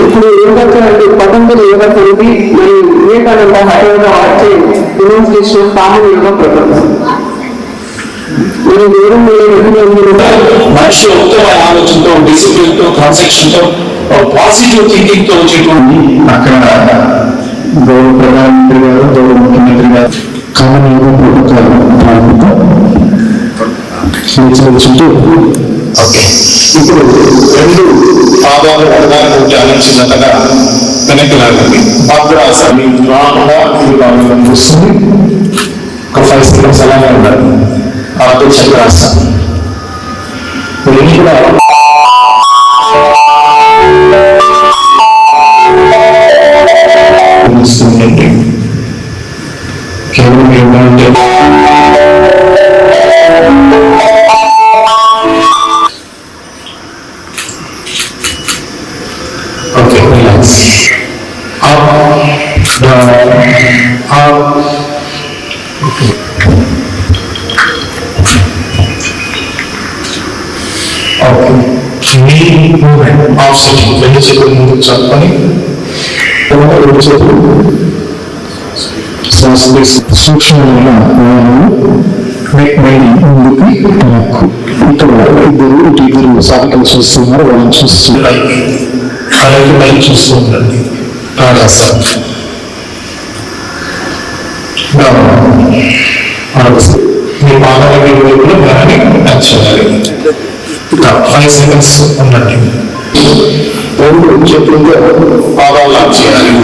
ఇప్పుడు యోగాకి పతంజలి యోగా తెలిపి మరియు వివేకానంద హైదరాబాద్ వచ్చే యూనివర్సిటీ కామన్ యోగా ప్రోగ్రామ్స్ మీరు దూరం మనిషి ఉత్తమ ఆలోచనతో డిసిప్లిన్తో కాన్సెప్షన్తో పాజిటివ్ థింకింగ్తో వచ్చేటువంటి అక్కడ గౌరవ ప్రధానమంత్రి గారు గౌరవ ముఖ్యమంత్రి గారు కామన్ యోగా ప్రోటోకాల్ ప్రారంభిద్దాం లేచి ఓకే. ఇప్పుడు రెండు పాదాలు ప్రధానంగా ధ్యానించినట్టుగా వెనక్కి లాగండి భద్రాసని రాకుండా ఇది రావడం వస్తుంది ఒక ఫైవ్ సెకండ్స్ అలాగే ఉండాలి. అర్థ చక్రాసనం కూడా కేవలం ఏమంటే రెండు చేతులు ముందుకు చప్పుకొని రెండు చేతులు శ్వాస సూక్ష్మమైన నెక్ మైండ్ ముందుకి వెనక్కు ఇక్కడ ఇద్దరు ఇటు ఇద్దరు సాధకులు చూస్తున్నారు వాళ్ళని చూస్తున్నారు అలాగే పైకి చూస్తూ ఉండండి. మీ పాదాల వైపులో దాన్ని టచ్ చేయాలి ఫైవ్ సెకండ్స్ ఉండండి. దేవుడు చెప్పిందో పాదాలు లాక్ చేయాలి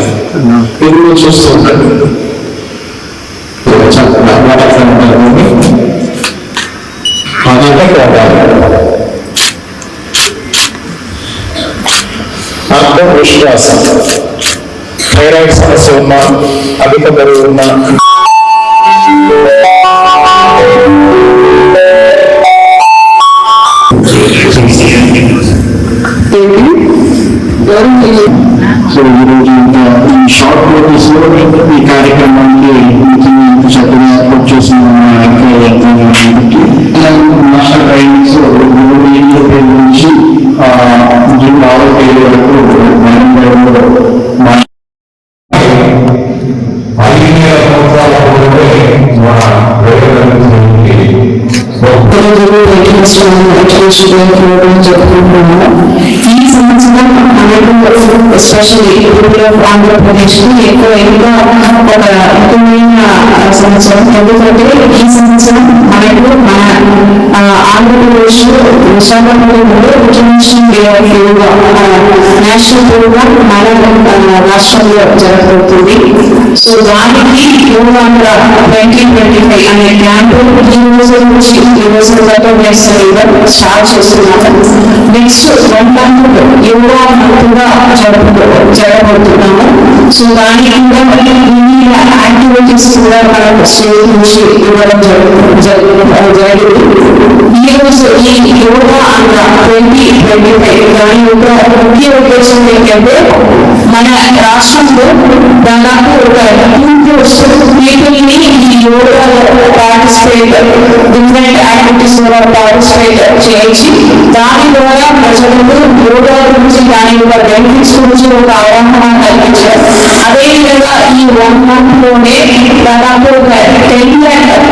ఎదురు చూస్తూ ఉంటాడు అర్థం విశ్వాసం థైరాయిడ్ సమస్య ఉన్నా అధిక బరువు ఉన్నా సో ఈరోజు ఇంత ఈ షార్ట్ నోటీస్లో ఈ కార్యక్రమానికి ఇంత చక్కగా ఏర్పాటు చేసిన మాస్టర్ ట్రైనింగ్స్ మూడు ఏళ్ళ నుంచి జూన్ ఆరో తేదీ వరకు నవంబర్లో మా ఈ సంవత్సరం ఎస్పెషల్లీ రూరల్ ఆంధ్రప్రదేశ్కు ఎక్కువ ఒక ముఖ్యమైన సంవత్సరం. ఎందుకంటే ఈ సంవత్సరం మనకు మన ఆ, ఆంధ్రప్రదేశ్ విశాఖపట్నంలో international day of yoga national programme మన రాష్ట్రంలో జరగబోతుంది. సో దానికి మూడు వందల ట్వంటీ ట్వంటీ ఫైవ్ అనే క్యాంపు ఈ రోజు నుంచి ఈ రోజు దాకా వేస్తారు స్టార్ట్ చేస్తున్నాము నెక్స్ట్ వన్ మంత్ యోగా కూడా జరుపు జరగబోతున్నాము సో దాని కూడా యాక్టివిటీస్ కూడా మనం స్టేట్ నుంచి ఇవ్వడం జరుగు- జరిగింది. ఈ రోజు ఈ యోగా అన్న ట్వంటీ ట్వంటీ ఫైవ్ దాని యొక్క ముఖ్య ఉద్దేశం ఏంటంటే మన రాష్ట్రంలో దాదాపు ఒక టూ ఈ యోగాలో పార్టిసిపేట్ డిఫరెంట్ యాక్టివిటీస్ ద్వారా పార్టిసిపేట్ చేయించి దాని ద్వారా ప్రజలకు యోగా గురించి దాని యొక్క బెనిఫిట్స్ గురించి ఒక అవగాహన కల్పించారు. అదేవిధంగా ఈ వన్ మంత్లోనే దాదాపు ఒక టెన్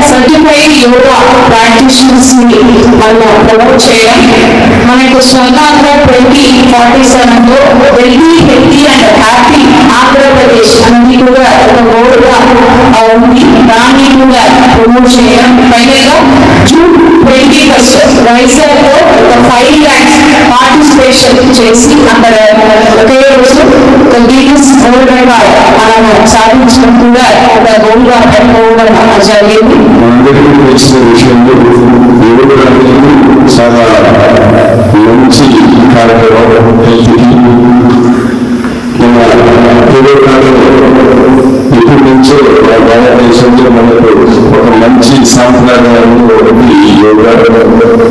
సర్టిఫైడ్ యోగా ప్రాక్టీషనర్స్ని మనం ప్రమోట్ చేయడం మనకు స్వర్ణాంధ్ర ట్వంటీ ఫార్టీ సెవెన్లో wealthy healthy and happy Andhra Pradesh అనేది కూడా ఒక గోల్గా ఆ, ఉంది దాన్ని కూడా ప్రమోట్ చేయడం ఫైనల్గా జూన్ ట్వంటీ ఫస్ట్ వైజాగ్లో ఒక ఫైవ్ ల్యాక్స్ చేసి అక్కడ ఒకే రోజు ఒక మనం సాధించడం కూడా ఒక గోల్ పెట్టుకోవడం జరిగింది. అందరికీ వచ్చిన విషయంలో చాలా మంచి కార్యక్రమం మన ఇప్పటి నుంచో భారతదేశంలో మనకు ఒక మంచి సాంప్రదాయాలు ఒకటి ఈ యోగా మనందరికీ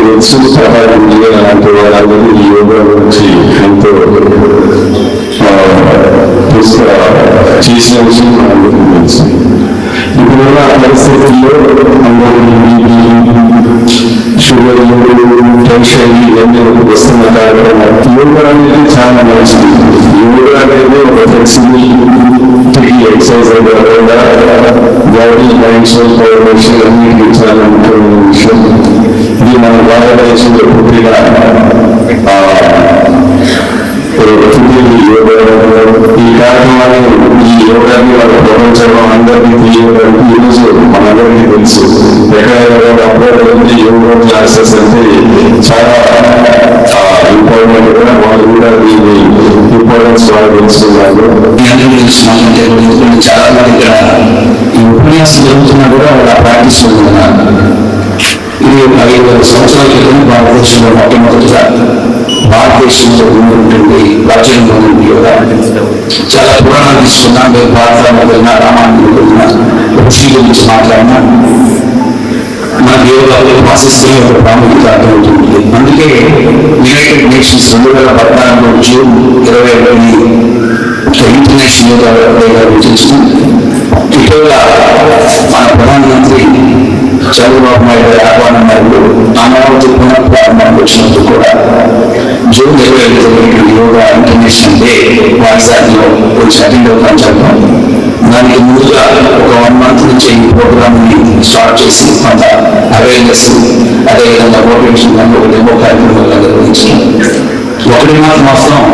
తెలుసు సహాయం అలాంటి వాళ్ళందరూ ఈ యోగా గురించి ఎంతో ఆ, తీసుకు చేసిన విషయం మనందరికీ తెలుసు ఇప్పుడున్న పరిస్థితుల్లో అందరికీ షుగర్ టెన్షన్ ఇవన్నీ వస్తున్న కారణంగా యోగా అనేది చాలా మంచిది యోగా అనేది ఒక ఫ్లెక్సిబిలిటీ ఎక్సర్సైజ్ కాకుండా బాడీ మైండ్ సోల్ కోఆర్డినేషన్ అన్నిటికీ చాలా ముఖ్యమైన విషయం ఇది మన భారతదేశంలో పుట్టిన ఆ, పుట్టింది యోగా ఈ కార్యక్రమాన్ని ఈ యోగాన్ని మన ప్రపంచంలో అందరికీ తెలియడానికి ఈరోజు మనందరికీ తెలుసు ఎక్కడెక్కడ అప్పుడే యోగా క్లాసెస్ అంటే చాలా ఇంపార్టెంట్ ఇంపార్టెన్స్ బాగా తెలుస్తున్నారు చాలా మంది ఇక్కడ ఈ ఉపన్యాసం జరుగుతున్నా కూడా వాళ్ళ ప్రాక్టీస్ ఉన్నారు ఇది ఒక ఐదు వందల సంవత్సరాల క్రితం భారతదేశంలో మొట్టమొదటిగా భారతదేశంలో ఉన్నటువంటి రాజ్యంలో యోగా చాలా పురాణాలు తీసుకున్నా. మీరు భారతాన్ని వెళ్ళినా రామాయణం వెళ్ళినా ఋషి గురించి మాట్లాడినా. మన దేవుడు ప్రాసెస్ యొక్క ప్రాముఖ్యత అర్థమవుతుంది అందుకే యునైటెడ్ నేషన్స్ రెండు వేల పద్నాలుగు జూన్ ఇరవై ఒకటి ఇంటర్నేషనల్ యోగా డేగా గుర్తించింది ఇటీవల మన ప్రధానమంత్రి చంద్రబాబు నాయుడు గారి ఆహ్వానం మేరకు అమరావతి పునఃప్రారంభానికి వచ్చినప్పుడు కూడా జూన్ ఇరవై ఐదు యోగా ఇంటర్నేషనల్ డే వాట్సాప్లో వచ్చి అటెండ్ అవుతాం చెప్పాం దానికి ముందుగా ఒక వన్ మంత్ నుంచి ఈ ప్రోగ్రామ్ని స్టార్ట్ చేసి కొంత అవేర్నెస్ అదేవిధంగా మోటివేషన్ దాంట్లో ఒక డెమో కార్యక్రమాలు నిర్వహించడం ఒకటి మాత్రం అవసరం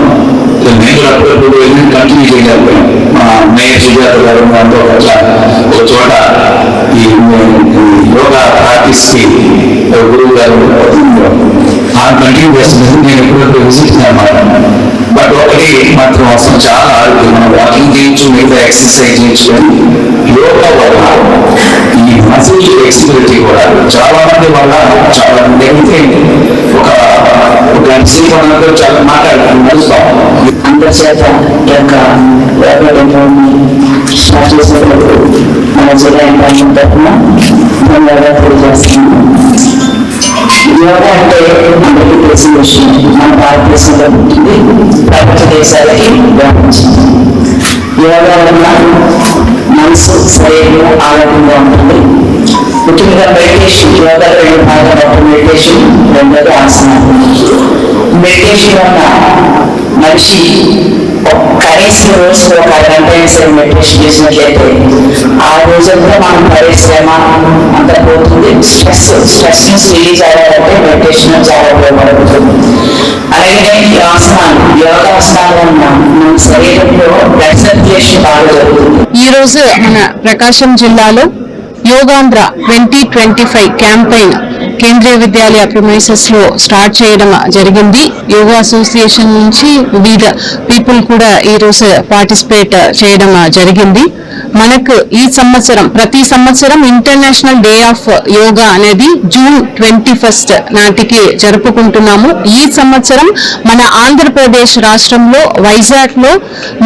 మేము అప్పుడప్పుడు వెళ్ళి కంటిన్యూ చేయలేకపోయాం మా మేయర్ సుజాత గారు మాతో ఒక చోట ఈ యోగా ప్రాక్టీస్ ఒక గురువు గారు ఆ కంటిన్యూ చేస్తున్నది నేను ఎప్పుడప్పుడు విజిట్ అనమాట బట్ ఒకటి మాత్రం అసలు చాలా ఆరోగ్యం. మనం వాకింగ్ చేయొచ్చు మిగతా ఎక్సర్సైజ్ చేయొచ్చు యోగా వల్ల ఈ మసిల్ ఫ్లెక్సిబిలిటీ కూడా చాలా మంది వల్ల చాలా మంది అయితే ఒక ఒక గంట చాలా మాట్లాడుతున్నాం నడుస్తాం అందరి చేత యొక్క వ్యాపారంలోని స్టార్ట్ చేసేటప్పుడు మన జిల్లా ఎంపార్ట్మెంట్ తరఫున ధన్యవాదాలు తెలియజేస్తున్నాను యోగా అంటే అందరికీ తెలిసిన విషయం మన భారతదేశంలో పుట్టింది ప్రపంచ దేశాలకి వ్యాపించింది యోగా వల్ల మనసు శరీరం ఆరోగ్యంగా ఉంటుంది ముఖ్యంగా మెడిటేషన్ యోగా రెండు భాగాలు ఒక మెడిటేషన్ రెండోది ఆసనాలు మెడిటేషన్ వల్ల మనిషి ఒక- కనీసం రోజు ఒక అరగంట అయినా సరే మెడిటేషన్ చేసినట్లయితే ఆ రోజంతా మనం పడే శ్రమ అంతా పోతుంది. స్ట్రెస్ స్ట్రెస్ నుంచి రిలీజ్ అవ్వాలంటే మెడిటేషన్ చాలా ఉపయోగపడుతుంది. అలాగే ఈ ఆసనాలు యోగాసనాల వలన మన శరీరంలో బ్లడ్ సర్క్యులేషన్ బాగా జరుగుతుంది. ఈ రోజు మన ప్రకాశం జిల్లాలో Yogandhra twenty twenty five campaign Kendriya Vidyalaya ప్రొమైసెస్లో start చేయడం జరిగింది. యోగా అసోసియేషన్ నుంచి వివిధ పీపుల్ కూడా ఈ రోజు పార్టిసిపేట్ చేయడం జరిగింది. మనకు ఈ సంవత్సరం ప్రతి సంవత్సరం ఇంటర్నేషనల్ డే ఆఫ్ యోగా అనేది జూన్ ట్వంటీ ఫస్ట్ నాటికి జరుపుకుంటున్నాము. ఈ సంవత్సరం మన ఆంధ్రప్రదేశ్ రాష్ట్రంలో వైజాగ్లో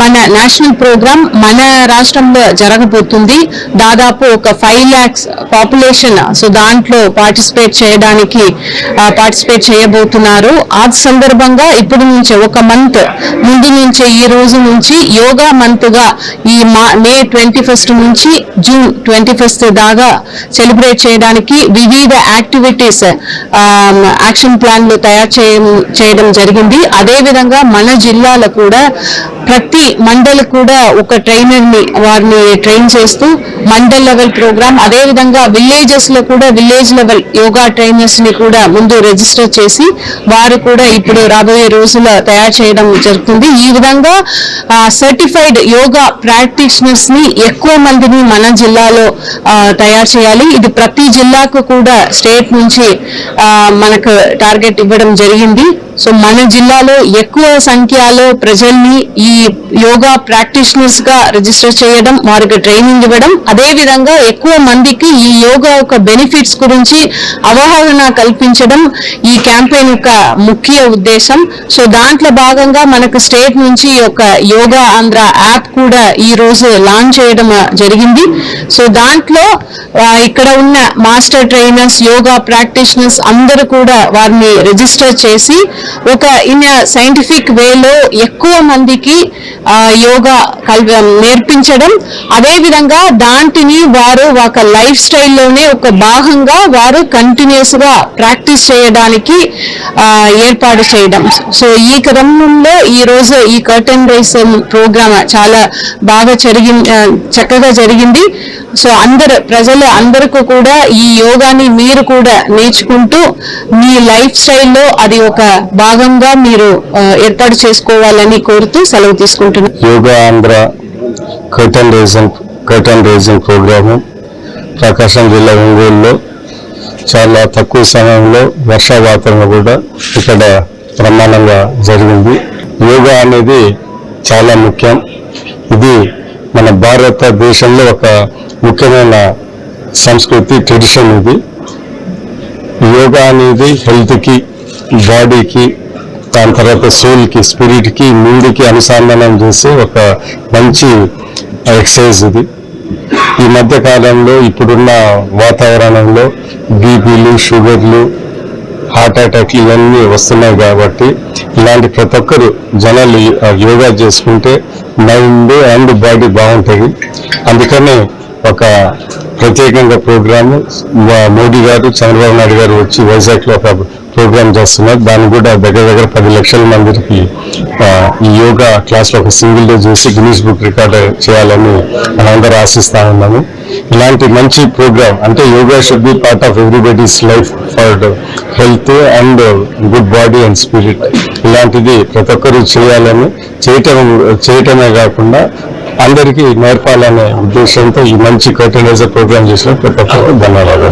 మన నేషనల్ ప్రోగ్రామ్ మన రాష్ట్రంలో జరగబోతుంది. దాదాపు ఒక ఫైవ్ ల్యాక్స్ పాపులేషన్ సో దాంట్లో పార్టిసిపేట్ చేయడానికి పార్టిసిపేట్ చేయబోతున్నారు. ఆ సందర్భంగా ఇప్పుడు నుంచి ఒక మంత్ ముందు నుంచే ఈ రోజు నుంచి యోగా మంత్గా ఈ మా మే ట్వంటీ ఫస్ట్ నుంచి జూన్ ట్వంటీ ఫస్ట్ దాకా సెలబ్రేట్ చేయడానికి వివిధ యాక్టివిటీస్ యాక్షన్ ప్లాన్లు తయారు చేయడం చేయడం జరిగింది. అదేవిధంగా మన జిల్లాలో కూడా ప్రతి మండల్ కూడా ఒక ట్రైనర్ని వారిని ట్రైన్ చేస్తూ మండల్ లెవెల్ ప్రోగ్రామ్ అదే విధంగా విలేజెస్లో కూడా విలేజ్ లెవెల్ యోగా ట్రైనర్స్ని కూడా ముందు రిజిస్టర్ చేసి వారు కూడా ఇప్పుడు రాబోయే రోజుల్లో తయారు చేయడం జరుగుతుంది. ఈ విధంగా సర్టిఫైడ్ యోగా ప్రాక్టీషనర్స్ని ఎక్కువ మందిని మన జిల్లాలో తయారు చేయాలి. ఇది ప్రతి జిల్లాకు కూడా స్టేట్ నుంచి మనకు టార్గెట్ ఇవ్వడం జరిగింది. సో మన జిల్లాలో ఎక్కువ సంఖ్యలో ప్రజల్ని ఈ యోగా ప్రాక్టీషనర్స్గా రిజిస్టర్ చేయడం వారికి ట్రైనింగ్ ఇవ్వడం అదే విధంగా ఎక్కువ మందికి ఈ యోగా యొక్క బెనిఫిట్స్ గురించి అవగాహన కల్పించడం ఈ క్యాంపెయిన్ యొక్క ముఖ్య ఉద్దేశం. సో దాంట్లో భాగంగా మనకు స్టేట్ నుంచి ఒక యోగా ఆంధ్ర యాప్ కూడా ఈ రోజు లాంచ్ చేయడం జరిగింది. సో దాంట్లో ఇక్కడ ఉన్న మాస్టర్ ట్రైనర్స్ యోగా ప్రాక్టీషనర్స్ అందరూ కూడా వారిని రిజిస్టర్ చేసి ఒక ఇన్ సైంటిఫిక్ వేలో ఎక్కువ మందికి యోగా కల్ నేర్పించడం. అదేవిధంగా దాంటిని వారు ఒక లైఫ్ స్టైల్లోనే ఒక భాగంగా వారు కంటిన్యూస్గా ప్రాక్టీస్ చేయడానికి ఏర్పాటు చేయడం. సో ఈ క్రమంలో ఈ రోజు ఈ కర్టన్ రైస్ ప్రోగ్రామ్ చాలా బాగా జరిగి చక్కగా జరిగింది. సో అందరు ప్రజలు అందరికీ కూడా ఈ యోగాని మీరు కూడా నేర్చుకుంటూ మీ లైఫ్ స్టైల్లో అది ఒక భాగంగా మీరు ఏర్పాటు చేసుకోవాలని కోరుతూ సెలవు తీసుకుంటున్నారు yoga Andhra curtain raising curtain raising programme Prakasam జిల్లా ఒంగోలులో చాలా తక్కువ సమయంలో వర్షావాతరణ కూడా ఇక్కడ ప్రమాణంగా జరిగింది. యోగా అనేది చాలా ముఖ్యం. ఇది మన భారతదేశంలో ఒక ముఖ్యమైన సంస్కృతి ట్రెడిషన్ ఇది. యోగా అనేది హెల్త్కి బాడీకి దాని తర్వాత సోల్కి స్పిరిట్కి మూడుకి అనుసంధానం చేసే ఒక మంచి ఎక్సర్సైజ్ ఇది. ఈ మధ్య కాలంలో ఇప్పుడున్న వాతావరణంలో బీపీలు షుగర్లు హార్ట్ అటాక్లు ఇవన్నీ వస్తున్నాయి కాబట్టి ఇలాంటి ప్రతి ఒక్కరు జనాలు ఆ యోగా చేసుకుంటే మైండ్ అండ్ బాడీ బాగుంటుంది అందుకనే ఒక ప్రత్యేకంగా ప్రోగ్రాము మోడీ గారు చంద్రబాబు నాయుడు గారు వచ్చి వైజాగ్లో ఒక ప్రోగ్రామ్ చేస్తున్నారు. దాన్ని కూడా దగ్గర దగ్గర పది లక్షల మందికి ఈ యోగా క్లాస్లో ఒక సింగిల్ డే చేసి గినీస్ బుక్ రికార్డ్ చేయాలని మనందరూ ఆశిస్తా ఉన్నాము. ఇలాంటి మంచి ప్రోగ్రామ్ అంటే yoga should be part of everybody's life for health and good body and spirit ఇలాంటిది ప్రతి ఒక్కరూ చేయాలని చేయటం చేయటమే కాకుండా అందరికీ నేర్పాలనే ఉద్దేశంతో ఈ మంచి కర్టనైజర్ ప్రోగ్రామ్ చేసిన ప్రతి ఒక్కరికి ధన్యవాదాలు.